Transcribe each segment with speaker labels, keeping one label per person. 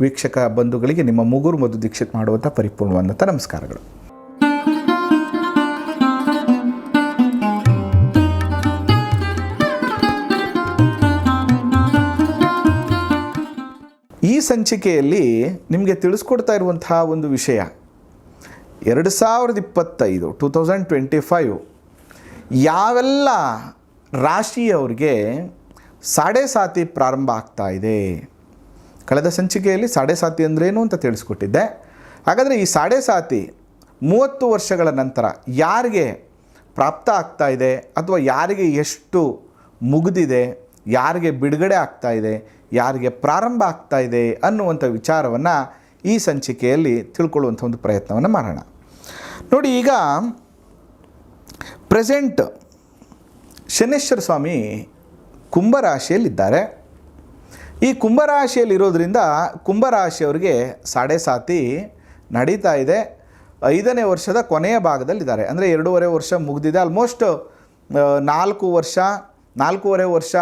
Speaker 1: ವೀಕ್ಷಕ ಬಂಧುಗಳಿಗೆ ನಿಮ್ಮ ಮುಗುರು ಮಧು ದೀಕ್ಷಿತ್ ಮಾಡುವಂಥ ಪರಿಪೂರ್ಣವಾದಂಥ ನಮಸ್ಕಾರಗಳು. ಈ ಸಂಚಿಕೆಯಲ್ಲಿ ನಿಮಗೆ ತಿಳಿಸ್ಕೊಡ್ತಾ ಇರುವಂತಹ ಒಂದು ವಿಷಯ. ಎರಡು ಸಾವಿರದ ಇಪ್ಪತ್ತೈದು, ಟೂ ತೌಸಂಡ್ ಟ್ವೆಂಟಿ ಫೈವ್ ಯಾವೆಲ್ಲ ರಾಶಿಯವರಿಗೆ ಸಾಡೆ ಸಾತಿ ಪ್ರಾರಂಭ ಆಗ್ತಾ ಇದೆ? ಕಳೆದ ಸಂಚಿಕೆಯಲ್ಲಿ ಸಾಡೆ ಸಾತಿ ಅಂದ್ರೇನು ಅಂತ ತಿಳಿಸ್ಕೊಟ್ಟಿದ್ದೆ. ಹಾಗಾದರೆ ಈ ಸಾಡೆ ಸಾತಿ ಮೂವತ್ತು ವರ್ಷಗಳ ನಂತರ ಯಾರಿಗೆ ಪ್ರಾಪ್ತ ಆಗ್ತಾ ಇದೆ ಅಥವಾ ಯಾರಿಗೆ ಎಷ್ಟು ಮುಗಿದಿದೆ, ಯಾರಿಗೆ ಬಿಡುಗಡೆ ಆಗ್ತಾ ಇದೆ, ಯಾರಿಗೆ ಪ್ರಾರಂಭ ಆಗ್ತಾ ಇದೆ ಅನ್ನುವಂಥ ವಿಚಾರವನ್ನು ಈ ಸಂಚಿಕೆಯಲ್ಲಿ ತಿಳ್ಕೊಳ್ಳುವಂಥ ಒಂದು ಪ್ರಯತ್ನವನ್ನು ಮಾಡೋಣ. ನೋಡಿ ಈಗ ಪ್ರೆಸೆಂಟ್ ಶನೇಶ್ವರ ಸ್ವಾಮಿ ಕುಂಭರಾಶಿಯಲ್ಲಿದ್ದಾರೆ ಈ ಕುಂಭರಾಶಿಯಲ್ಲಿರೋದ್ರಿಂದ ಕುಂಭರಾಶಿಯವರಿಗೆ ಸಾಡೆ ಸಾತಿ ನಡೀತಾ ಇದೆ. ಐದನೇ ವರ್ಷದ ಕೊನೆಯ ಭಾಗದಲ್ಲಿದ್ದಾರೆ. ಅಂದರೆ ಎರಡೂವರೆ ವರ್ಷ ಮುಗಿದಿದೆ. ಆಲ್ಮೋಸ್ಟ್ ನಾಲ್ಕು ವರ್ಷ, ನಾಲ್ಕೂವರೆ ವರ್ಷ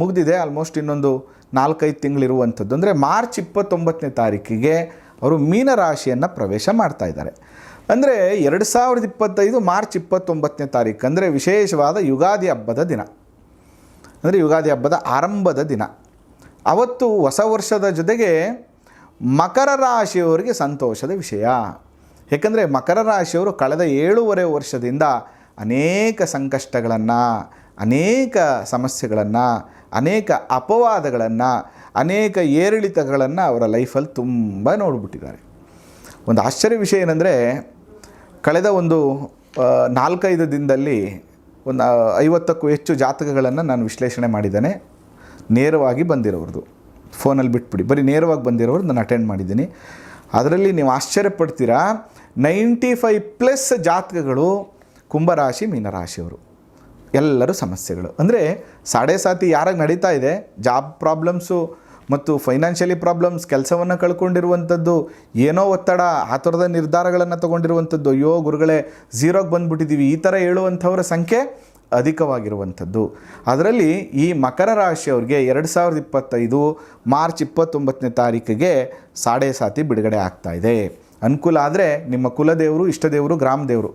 Speaker 1: ಮುಗಿದಿದೆ. ಆಲ್ಮೋಸ್ಟ್ ಇನ್ನೊಂದು ನಾಲ್ಕೈದು ತಿಂಗಳಿರುವಂಥದ್ದು. ಅಂದರೆ ಮಾರ್ಚ್ ಇಪ್ಪತ್ತೊಂಬತ್ತನೇ ತಾರೀಕಿಗೆ ಅವರು ಮೀನರಾಶಿಯನ್ನು ಪ್ರವೇಶ ಮಾಡ್ತಾ ಇದ್ದಾರೆ. ಅಂದರೆ ಎರಡು ಸಾವಿರದ ಇಪ್ಪತ್ತೈದು ಮಾರ್ಚ್ ಇಪ್ಪತ್ತೊಂಬತ್ತನೇ ತಾರೀಕು ಅಂದರೆ ವಿಶೇಷವಾದ ಯುಗಾದಿ ಹಬ್ಬದ ದಿನ. ಅಂದರೆ ಯುಗಾದಿ ಹಬ್ಬದ ಆರಂಭದ ದಿನ. ಅವತ್ತು ಹೊಸ ವರ್ಷದ ಜೊತೆಗೆ ಮಕರ ರಾಶಿಯವರಿಗೆ ಸಂತೋಷದ ವಿಷಯ. ಏಕೆಂದರೆ ಮಕರ ರಾಶಿಯವರು ಕಳೆದ ಏಳೂವರೆ ವರ್ಷದಿಂದ ಅನೇಕ ಸಂಕಷ್ಟಗಳನ್ನು, ಅನೇಕ ಸಮಸ್ಯೆಗಳನ್ನು, ಅನೇಕ ಅಪವಾದಗಳನ್ನು, ಅನೇಕ ಏರಿಳಿತಗಳನ್ನು ಅವರ ಲೈಫಲ್ಲಿ ತುಂಬ ನೋಡಿಬಿಟ್ಟಿದ್ದಾರೆ. ಒಂದು ಆಶ್ಚರ್ಯ ವಿಷಯ ಏನಂದರೆ, ಕಳೆದ ಒಂದು ನಾಲ್ಕೈದು ದಿನದಲ್ಲಿ ಒಂದು ಐವತ್ತಕ್ಕೂ ಹೆಚ್ಚು ಜಾತಕಗಳನ್ನು ನಾನು ವಿಶ್ಲೇಷಣೆ ಮಾಡಿದ್ದೇನೆ. ನೇರವಾಗಿ ಬಂದಿರೋರ್ದು ಫೋನಲ್ಲಿ ಬಿಟ್ಬಿಡಿ. ಬರೀ ನೇರವಾಗಿ ಬಂದಿರೋರು ನಾನು ಅಟೆಂಡ್ ಮಾಡಿದ್ದೀನಿ. ಅದರಲ್ಲಿ ನೀವು ಆಶ್ಚರ್ಯಪಡ್ತೀರಾ? ನೈಂಟಿ ಫೈವ್ ಪ್ಲಸ್ ಜಾತಕಗಳು ಕುಂಭರಾಶಿ, ಮೀನರಾಶಿಯವರು. ಎಲ್ಲರೂ ಸಮಸ್ಯೆಗಳು. ಅಂದರೆ ಸಾಡೆ ಸಾತಿ ಯಾರಾಗ ನಡೀತಾ ಇದೆ? ಜಾಬ್ ಪ್ರಾಬ್ಲಮ್ಸು ಮತ್ತು ಫೈನಾನ್ಷಿಯಲಿ ಪ್ರಾಬ್ಲಮ್ಸ್ ಕೆಲಸವನ್ನು ಕಳ್ಕೊಂಡಿರುವಂಥದ್ದು, ಏನೋ ಒತ್ತಡ, ಆ ಥರದ ನಿರ್ಧಾರಗಳನ್ನು ತೊಗೊಂಡಿರುವಂಥದ್ದು. ಅಯ್ಯೋ ಗುರುಗಳೇ ಝೀರೋಗೆ ಬಂದುಬಿಟ್ಟಿದ್ದೀವಿ ಈ ಥರ ಹೇಳುವಂಥವರ ಸಂಖ್ಯೆ ಅಧಿಕವಾಗಿರುವಂಥದ್ದು. ಅದರಲ್ಲಿ ಈ ಮಕರ ರಾಶಿಯವ್ರಿಗೆ ಎರಡು ಸಾವಿರದ ಇಪ್ಪತ್ತೈದು ಮಾರ್ಚ್ ಇಪ್ಪತ್ತೊಂಬತ್ತನೇ ತಾರೀಕಿಗೆ ಸಾಡೆ ಸಾತಿ ಬಿಡುಗಡೆ ಆಗ್ತಾ ಇದೆ. ಅನುಕೂಲ ಆದರೆ ನಿಮ್ಮ ಕುಲದೇವರು, ಇಷ್ಟದೇವರು ಗ್ರಾಮ ದೇವರು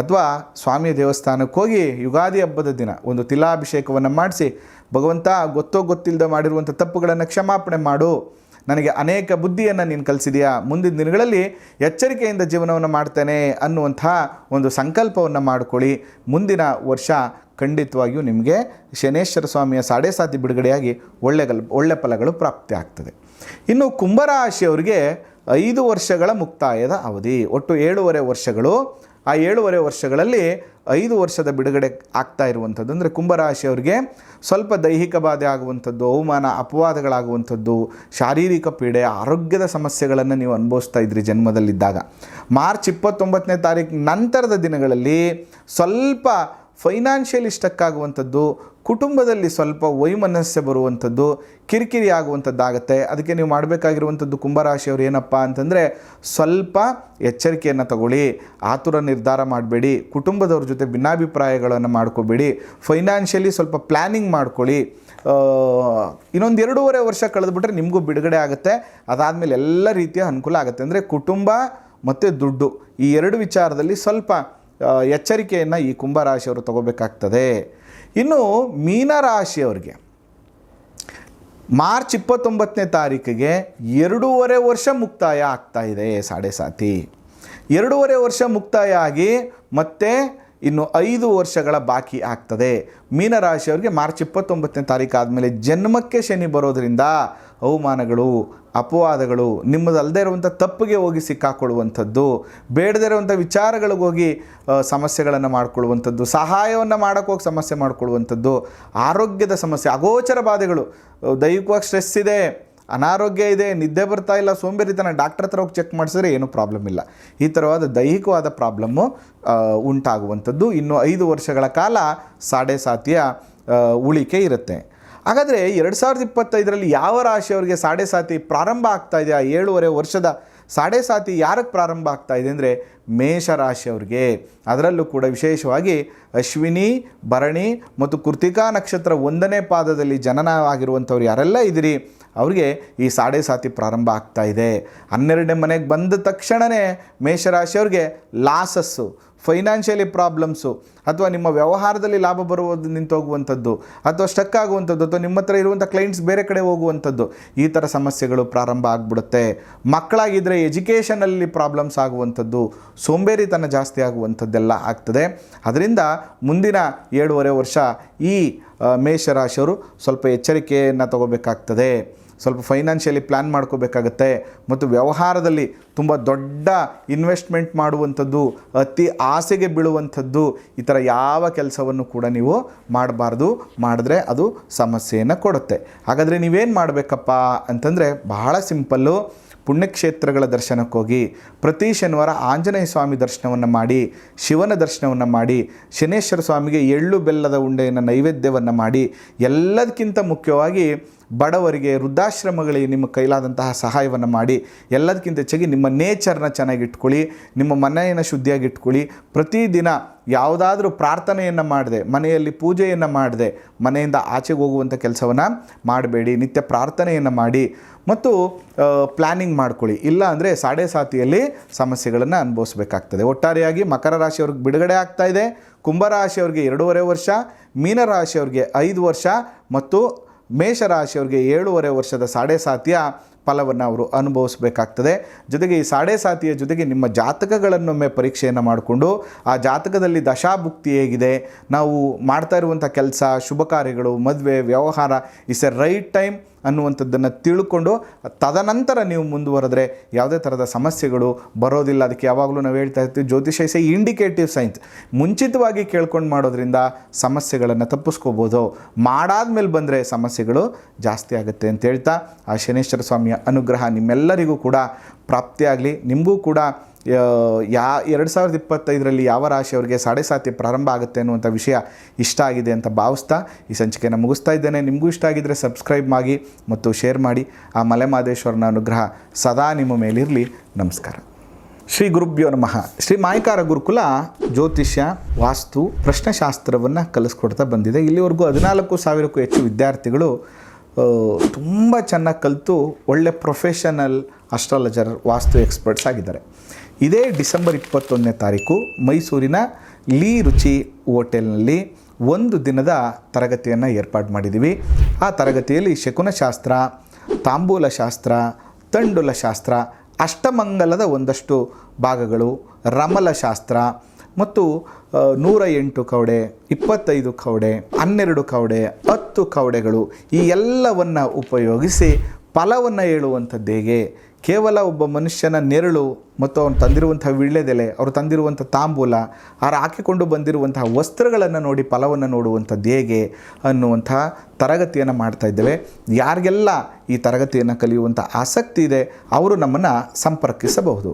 Speaker 1: ಅಥವಾ ಸ್ವಾಮಿಯ ದೇವಸ್ಥಾನಕ್ಕೆ ಹೋಗಿ ಯುಗಾದಿ ಹಬ್ಬದ ದಿನ ಒಂದು ತಿಲಾಭಿಷೇಕವನ್ನು ಮಾಡಿಸಿ ಭಗವಂತ ಗೊತ್ತೋ ಗೊತ್ತಿಲ್ಲದೆ ಮಾಡಿರುವಂಥ ತಪ್ಪುಗಳನ್ನು ಕ್ಷಮಾಪಣೆ ಮಾಡು. ನನಗೆ ಅನೇಕ ಬುದ್ಧಿಯನ್ನು ನೀನು ಕಲಿಸಿದೆಯಾ? ಮುಂದಿನ ದಿನಗಳಲ್ಲಿ ಎಚ್ಚರಿಕೆಯಿಂದ ಜೀವನವನ್ನು ಮಾಡ್ತೇನೆ ಅನ್ನುವಂಥ ಒಂದು ಸಂಕಲ್ಪವನ್ನು ಮಾಡಿಕೊಳ್ಳಿ. ಮುಂದಿನ ವರ್ಷ ಖಂಡಿತವಾಗಿಯೂ ನಿಮಗೆ ಶನೇಶ್ವರ ಸ್ವಾಮಿಯ ಸಾಡೆ ಸಾತಿ ಬಿಡುಗಡೆಯಾಗಿ ಒಳ್ಳೆ ಗಲ್, ಒಳ್ಳೆ ಫಲಗಳು ಪ್ರಾಪ್ತಿ ಆಗ್ತದೆ. ಇನ್ನು ಕುಂಭರಾಶಿಯವರಿಗೆ ಐದು ವರ್ಷಗಳ ಮುಕ್ತಾಯದ ಅವಧಿ. ಒಟ್ಟು ಏಳೂವರೆ ವರ್ಷಗಳು ಆ ಏಳುವರೆ ವರ್ಷಗಳಲ್ಲಿ ಐದು ವರ್ಷದ ಬಿಡುಗಡೆ ಆಗ್ತಾ ಇರುವಂಥದ್ದು. ಅಂದರೆ ಕುಂಭರಾಶಿಯವರಿಗೆ ಸ್ವಲ್ಪ ದೈಹಿಕ ಬಾಧೆ ಆಗುವಂಥದ್ದು, ಅವಮಾನ, ಅಪವಾದಗಳಾಗುವಂಥದ್ದು, ಶಾರೀರಿಕ ಪೀಡೆ, ಆರೋಗ್ಯದ ಸಮಸ್ಯೆಗಳನ್ನು ನೀವು ಅನುಭವಿಸ್ತಾ ಇದ್ರಿ ಜನ್ಮದಲ್ಲಿದ್ದಾಗ. ಮಾರ್ಚ್ ಇಪ್ಪತ್ತೊಂಬತ್ತನೇ ತಾರೀಕು ನಂತರದ ದಿನಗಳಲ್ಲಿ ಸ್ವಲ್ಪ ಫೈನಾನ್ಷಿಯಲಿ ಸ್ಟಕ್ ಆಗುವಂಥದ್ದು, ಕುಟುಂಬದಲ್ಲಿ ಸ್ವಲ್ಪ ವೈಮನಸ್ಸೆ ಬರುವಂಥದ್ದು, ಕಿರಿಕಿರಿ ಆಗುವಂಥದ್ದಾಗತ್ತೆ. ಅದಕ್ಕೆ ನೀವು ಮಾಡಬೇಕಾಗಿರುವಂಥದ್ದು ಕುಂಭರಾಶಿಯವರು ಏನಪ್ಪ ಅಂತಂದರೆ, ಸ್ವಲ್ಪ ಎಚ್ಚರಿಕೆಯನ್ನು ತಗೊಳ್ಳಿ, ಆತುರ ನಿರ್ಧಾರ ಮಾಡಬೇಡಿ, ಕುಟುಂಬದವ್ರ ಜೊತೆ ಭಿನ್ನಾಭಿಪ್ರಾಯಗಳನ್ನು ಮಾಡ್ಕೋಬೇಡಿ ಫೈನಾನ್ಷಿಯಲಿ ಸ್ವಲ್ಪ ಪ್ಲ್ಯಾನಿಂಗ್ ಮಾಡ್ಕೊಳ್ಳಿ. ಇನ್ನೊಂದು ಎರಡೂವರೆ ವರ್ಷ ಕಳೆದುಬಿಟ್ರೆ ನಿಮಗೂ ಬಿಡುಗಡೆ ಆಗುತ್ತೆ. ಅದಾದಮೇಲೆ ಎಲ್ಲ ರೀತಿಯ ಅನುಕೂಲ ಆಗುತ್ತೆ. ಅಂದರೆ ಕುಟುಂಬ ಮತ್ತು ದುಡ್ಡು, ಈ ಎರಡು ವಿಚಾರದಲ್ಲಿ ಸ್ವಲ್ಪ ಎಚ್ಚರಿಕೆಯನ್ನು ಈ ಕುಂಭರಾಶಿಯವರು ತಗೋಬೇಕಾಗ್ತದೆ. ಇನ್ನು ಮೀನರಾಶಿಯವರಿಗೆ ಮಾರ್ಚ್ ಇಪ್ಪತ್ತೊಂಬತ್ತನೇ ತಾರೀಕಿಗೆ ಎರಡೂವರೆ ವರ್ಷ ಮುಕ್ತಾಯ ಆಗ್ತಾ ಇದೆ ಸಾಡೆ ಸಾತಿ. ಎರಡೂವರೆ ವರ್ಷ ಮುಕ್ತಾಯ ಆಗಿ ಮತ್ತೆ ಇನ್ನು ಐದು ವರ್ಷಗಳ ಬಾಕಿ ಆಗ್ತದೆ. ಮೀನರಾಶಿಯವರಿಗೆ ಮಾರ್ಚ್ ಇಪ್ಪತ್ತೊಂಬತ್ತನೇ ತಾರೀಕು ಆದಮೇಲೆ ಜನ್ಮಕ್ಕೆ ಶನಿ ಬರೋದರಿಂದ ಅವಮಾನಗಳು ಅಪವಾದಗಳು ನಿಮ್ಮದಲ್ಲದೇ ಇರುವಂಥ ತಪ್ಪಿಗೆ ಹೋಗಿ ಸಿಕ್ಕಾಕೊಳ್ಳುವಂಥದ್ದು, ಬೇಡದೇ ಇರುವಂಥ ವಿಚಾರಗಳಿಗೆ ಹೋಗಿ ಸಮಸ್ಯೆಗಳನ್ನು ಮಾಡಿಕೊಳ್ಳುವಂಥದ್ದು, ಸಹಾಯವನ್ನು ಮಾಡೋಕ್ಕೋಗಿ ಸಮಸ್ಯೆ ಮಾಡಿಕೊಳ್ಳುವಂಥದ್ದು, ಆರೋಗ್ಯದ ಸಮಸ್ಯೆ, ಅಗೋಚರ ಬಾಧೆಗಳು ದೈಹಿಕವಾಗಿ ಸ್ಟ್ರೆಸ್ ಇದೆ, ಅನಾರೋಗ್ಯ ಇದೆ, ನಿದ್ದೆ ಬರ್ತಾ ಇಲ್ಲ, ಸೋಂಬೇರಿತನ ಡಾಕ್ಟರ್ ಹತ್ರ ಹೋಗಿ ಚೆಕ್ ಮಾಡಿಸಿದ್ರೆ ಏನೂ ಪ್ರಾಬ್ಲಮ್ ಇಲ್ಲ. ಈ ಥರವಾದ ದೈಹಿಕವಾದ ಪ್ರಾಬ್ಲಮ್ಮು ಉಂಟಾಗುವಂಥದ್ದು. ಇನ್ನು ಐದು ವರ್ಷಗಳ ಕಾಲ, ಸಾಡೆ ಸಾತಿಯ ಉಳಿಕೆ ಇರುತ್ತೆ. ಹಾಗಾದರೆ ಎರಡು ಸಾವಿರದ ಇಪ್ಪತ್ತೈದರಲ್ಲಿ ಯಾವ ರಾಶಿಯವರಿಗೆ ಸಾಡೆ ಸಾತಿ ಪ್ರಾರಂಭ ಆಗ್ತಾ ಇದೆ? ಆ ಏಳುವರೆ ವರ್ಷದ ಸಾಡೆ ಸಾತಿ ಯಾರಕ್ಕೆ ಪ್ರಾರಂಭ ಆಗ್ತಾ ಇದೆ ಅಂದರೆ ಮೇಷರಾಶಿಯವ್ರಿಗೆ ಅದರಲ್ಲೂ ಕೂಡ ವಿಶೇಷವಾಗಿ ಅಶ್ವಿನಿ, ಭರಣಿ ಮತ್ತು ಕೃತಿಕಾ ನಕ್ಷತ್ರ ಒಂದನೇ ಪಾದದಲ್ಲಿ ಜನನವಾಗಿರುವಂಥವ್ರು ಯಾರೆಲ್ಲ ಇದ್ದೀರಿ, ಅವರಿಗೆ ಈ ಸಾಡೆ ಸಾತಿ ಪ್ರಾರಂಭ ಆಗ್ತಾ ಇದೆ. ಹನ್ನೆರಡನೇ ಮನೆಗೆ ಬಂದ ತಕ್ಷಣವೇ ಮೇಷರಾಶಿಯವ್ರಿಗೆ ಲಾಸಸ್ಸು. ಫೈನಾನ್ಷಿಯಲಿ ಪ್ರಾಬ್ಲಮ್ಸು ಅಥವಾ ನಿಮ್ಮ ವ್ಯವಹಾರದಲ್ಲಿ ಲಾಭ ಬರುವುದು ನಿಂತೋಗುವಂಥದ್ದು, ಅಥವಾ ಸ್ಟಕ್ ಆಗುವಂಥದ್ದು, ಅಥವಾ ನಿಮ್ಮ ಹತ್ರ ಇರುವಂಥ ಕ್ಲೈಂಟ್ಸ್ ಬೇರೆ ಕಡೆ ಹೋಗುವಂಥದ್ದು, ಈ ಥರ ಸಮಸ್ಯೆಗಳು ಪ್ರಾರಂಭ ಆಗಿಬಿಡುತ್ತೆ. ಮಕ್ಕಳಾಗಿದ್ದರೆ ಎಜುಕೇಷನಲ್ಲಿ ಪ್ರಾಬ್ಲಮ್ಸ್ ಆಗುವಂಥದ್ದು, ಸೋಂಬೇರಿತನ ಜಾಸ್ತಿ ಆಗುವಂಥದ್ದೆಲ್ಲ ಆಗ್ತದೆ. ಅದರಿಂದ ಮುಂದಿನ ಏಳುವರೆ ವರ್ಷ ಈ ಮೇಷರಾಶಿಯವರು ಸ್ವಲ್ಪ ಎಚ್ಚರಿಕೆಯನ್ನು ತಗೋಬೇಕಾಗ್ತದೆ. ಸ್ವಲ್ಪ ಫೈನಾನ್ಷಿಯಲಿ ಪ್ಲ್ಯಾನ್ ಮಾಡ್ಕೋಬೇಕಾಗತ್ತೆ ಮತ್ತು ವ್ಯವಹಾರದಲ್ಲಿ ತುಂಬ ದೊಡ್ಡ ಇನ್ವೆಸ್ಟ್ಮೆಂಟ್ ಮಾಡುವಂಥದ್ದು, ಅತಿ ಆಸೆಗೆ ಬೀಳುವಂಥದ್ದು ಈ ಥರ ಯಾವ ಕೆಲಸವನ್ನು ಕೂಡ ನೀವು ಮಾಡಬಾರ್ದು. ಮಾಡಿದ್ರೆ ಅದು ಸಮಸ್ಯೆಯನ್ನು ಕೊಡುತ್ತೆ. ಹಾಗಾದರೆ ನೀವೇನು ಮಾಡಬೇಕಪ್ಪ ಅಂತಂದರೆ ಬಹಳ ಸಿಂಪಲ್ಲು ಪುಣ್ಯಕ್ಷೇತ್ರಗಳ ದರ್ಶನಕ್ಕೋಗಿ ಪ್ರತಿ ಶನಿವಾರ ಆಂಜನೇಯ ಸ್ವಾಮಿ ದರ್ಶನವನ್ನು ಮಾಡಿ, ಶಿವನ ದರ್ಶನವನ್ನು ಮಾಡಿ, ಶನೇಶ್ವರ ಸ್ವಾಮಿಗೆ ಎಳ್ಳು ಬೆಲ್ಲದ ಉಂಡೆಯನ್ನು ನೈವೇದ್ಯವನ್ನು ಮಾಡಿ ಎಲ್ಲದಕ್ಕಿಂತ ಮುಖ್ಯವಾಗಿ ಬಡವರಿಗೆ ವೃದ್ಧಾಶ್ರಮಗಳಿಗೆ ನಿಮ್ಮ ಕೈಲಾದಂತಹ ಸಹಾಯವನ್ನು ಮಾಡಿ ಎಲ್ಲದಕ್ಕಿಂತ ಹೆಚ್ಚಾಗಿ ನಿಮ್ಮ ನೇಚರ್ನ ಚೆನ್ನಾಗಿಟ್ಕೊಳ್ಳಿ, ನಿಮ್ಮ ಮನೆಯನ್ನು ಶುದ್ಧಿಯಾಗಿ ಇಟ್ಕೊಳ್ಳಿ ಪ್ರತಿದಿನ ಯಾವುದಾದ್ರೂ ಪ್ರಾರ್ಥನೆಯನ್ನು ಮಾಡದೆ, ಮನೆಯಲ್ಲಿ ಪೂಜೆಯನ್ನು ಮಾಡದೆ, ಮನೆಯಿಂದ ಆಚೆಗೆ ಹೋಗುವಂಥ ಕೆಲಸವನ್ನು ಮಾಡಬೇಡಿ. ನಿತ್ಯ ಪ್ರಾರ್ಥನೆಯನ್ನು ಮಾಡಿ ಮತ್ತು ಪ್ಲ್ಯಾನಿಂಗ್ ಮಾಡ್ಕೊಳ್ಳಿ. ಇಲ್ಲ ಅಂದರೆ ಸಾಡೆ ಸಾತಿಯಲ್ಲಿ ಸಮಸ್ಯೆಗಳನ್ನು ಅನುಭವಿಸಬೇಕಾಗ್ತದೆ. ಒಟ್ಟಾರೆಯಾಗಿ ಮಕರ ರಾಶಿಯವ್ರಿಗೆ ಬಿಡುಗಡೆ ಆಗ್ತಾ ಇದೆ. ಕುಂಭರಾಶಿಯವ್ರಿಗೆ ಎರಡೂವರೆ ವರ್ಷ ಮೀನರಾಶಿಯವ್ರಿಗೆ ಐದು ವರ್ಷ ಮತ್ತು ಮೇಷರಾಶಿಯವ್ರಿಗೆ ಏಳೂವರೆ ವರ್ಷದ ಸಾಡೆ ಸಾತಿಯ ಫಲವನ್ನು ಅವರು ಅನುಭವಿಸಬೇಕಾಗ್ತದೆ. ಜೊತೆಗೆ ಈ ಸಾಡೆ ಸಾತಿಯ ಜೊತೆಗೆ ನಿಮ್ಮ ಜಾತಕಗಳನ್ನೊಮ್ಮೆ ಪರೀಕ್ಷೆಯನ್ನು ಮಾಡಿಕೊಂಡು ಆ ಜಾತಕದಲ್ಲಿ ದಶಾಭುಕ್ತಿ ಹೇಗಿದೆ, ನಾವು ಮಾಡ್ತಾ ಇರುವಂಥ ಕೆಲಸ, ಶುಭ ಕಾರ್ಯಗಳು, ಮದುವೆ, ವ್ಯವಹಾರ, ಇಸ್ ಎ ರೈಟ್ ಟೈಮ್ ಅನ್ನುವಂಥದ್ದನ್ನು ತಿಳ್ಕೊಂಡು ತದನಂತರ ನೀವು ಮುಂದುವರೆದ್ರೆ ಯಾವುದೇ ಥರದ ಸಮಸ್ಯೆಗಳು ಬರೋದಿಲ್ಲ. ಅದಕ್ಕೆ ಯಾವಾಗಲೂ ನಾವು ಹೇಳ್ತಾ ಇರ್ತೀವಿ, ಜ್ಯೋತಿಷ ಇಸ್ ಎ ಇಂಡಿಕೇಟಿವ್ ಸೈನ್ಸ್. ಮುಂಚಿತವಾಗಿ ಕೇಳ್ಕೊಂಡು ಮಾಡೋದ್ರಿಂದ ಸಮಸ್ಯೆಗಳನ್ನು ತಪ್ಪಿಸ್ಕೋಬೋದು. ಮಾಡಾದ್ಮೇಲೆ ಬಂದರೆ ಸಮಸ್ಯೆಗಳು ಜಾಸ್ತಿ ಆಗುತ್ತೆ ಅಂತ ಹೇಳ್ತಾ, ಆ ಶನೇಶ್ವರ ಸ್ವಾಮಿಯ ಅನುಗ್ರಹ ನಿಮ್ಮೆಲ್ಲರಿಗೂ ಕೂಡ ಪ್ರಾಪ್ತಿಯಾಗಲಿ ನಿಮಗೂ ಕೂಡ ಯಾ, ಎರಡು ಸಾವಿರದ ಇಪ್ಪತ್ತೈದರಲ್ಲಿ ಯಾವ ರಾಶಿಯವರಿಗೆ ಸಾಡೆ ಸಾತಿ ಪ್ರಾರಂಭ ಆಗುತ್ತೆ ಅನ್ನುವಂಥ ವಿಷಯ ಇಷ್ಟ ಆಗಿದೆ ಅಂತ ಭಾವಿಸ್ತಾ ಈ ಸಂಚಿಕೆಯನ್ನು ಮುಗಿಸ್ತಾ ಇದ್ದೇನೆ. ನಿಮಗೂ ಇಷ್ಟ ಆಗಿದ್ದರೆ ಸಬ್ಸ್ಕ್ರೈಬ್ ಮಾಡಿ ಮತ್ತು ಶೇರ್ ಮಾಡಿ. ಆ ಮಲೆಮಾದೇಶ್ವರನ ಅನುಗ್ರಹ ಸದಾ ನಿಮ್ಮ ಮೇಲಿರಲಿ. ನಮಸ್ಕಾರ. ಶ್ರೀ ಗುರುಭ್ಯೋ ನಮಃ. ಶ್ರೀ ಮಾಯಕಾರ ಗುರುಕುಲ ಜ್ಯೋತಿಷ್ಯ, ವಾಸ್ತು, ಪ್ರಶ್ನಶಾಸ್ತ್ರವನ್ನು ಕಲಿಸ್ಕೊಡ್ತಾ ಬಂದಿದೆ. ಇಲ್ಲಿವರೆಗೂ ಹದಿನಾಲ್ಕು ಸಾವಿರಕ್ಕೂ ಹೆಚ್ಚು ವಿದ್ಯಾರ್ಥಿಗಳು ತುಂಬ ಚೆನ್ನಾಗಿ ಕಲಿತು ಒಳ್ಳೆ ಪ್ರೊಫೆಷನಲ್ ಅಸ್ಟ್ರಾಲಜರ್ ವಾಸ್ತು ಎಕ್ಸ್ಪರ್ಟ್ಸ್ ಆಗಿದ್ದಾರೆ. ಇದೇ ಡಿಸೆಂಬರ್ ಇಪ್ಪತ್ತೊಂದನೇ ತಾರೀಕು ಮೈಸೂರಿನ ಲೀ ರುಚಿ ಹೋಟೆಲ್ನಲ್ಲಿ ಒಂದು ದಿನದ ತರಗತಿಯನ್ನು ಏರ್ಪಾಡು ಮಾಡಿದ್ದೀವಿ ಆ ತರಗತಿಯಲ್ಲಿ ಶಕುನಶಾಸ್ತ್ರ ತಾಂಬೂಲ ಶಾಸ್ತ್ರ ತಂಡುಲ ಶಾಸ್ತ್ರ ಅಷ್ಟಮಂಗಲದ ಒಂದಷ್ಟು ಭಾಗಗಳು ರಮಲ ಶಾಸ್ತ್ರ ಮತ್ತು ನೂರ ಎಂಟು ಕವಡೆ, ಇಪ್ಪತ್ತೈದು ಕವಡೆ, ಹನ್ನೆರಡು ಕವಡೆ, ಹತ್ತು ಕವಡೆಗಳು ಈ ಎಲ್ಲವನ್ನು ಉಪಯೋಗಿಸಿ ಫಲವನ್ನು ಹೇಳುವಂಥದ್ದು ಹೇಗೆ? ಕೇವಲ ಒಬ್ಬ ಮನುಷ್ಯನ ನೆರಳು ಮತ್ತು ಅವನು ತಂದಿರುವಂಥ ವಿಳ್ಳೆದೆಲೆ ಅವರು ತಂದಿರುವಂಥ ತಾಂಬೂಲ ಅವರು ಹಾಕಿಕೊಂಡು ಬಂದಿರುವಂತಹ ವಸ್ತ್ರಗಳನ್ನು ನೋಡಿ ಫಲವನ್ನು ನೋಡುವಂಥದ್ದು ಹೇಗೆ ಅನ್ನುವಂಥ ತರಗತಿಯನ್ನು ಮಾಡ್ತಾ ಇದ್ದೇವೆ. ಯಾರಿಗೆಲ್ಲ ಈ ತರಗತಿಯನ್ನು ಕಲಿಯುವಂಥ ಆಸಕ್ತಿ ಇದೆ, ಅವರು ನಮ್ಮನ್ನು ಸಂಪರ್ಕಿಸಬಹುದು.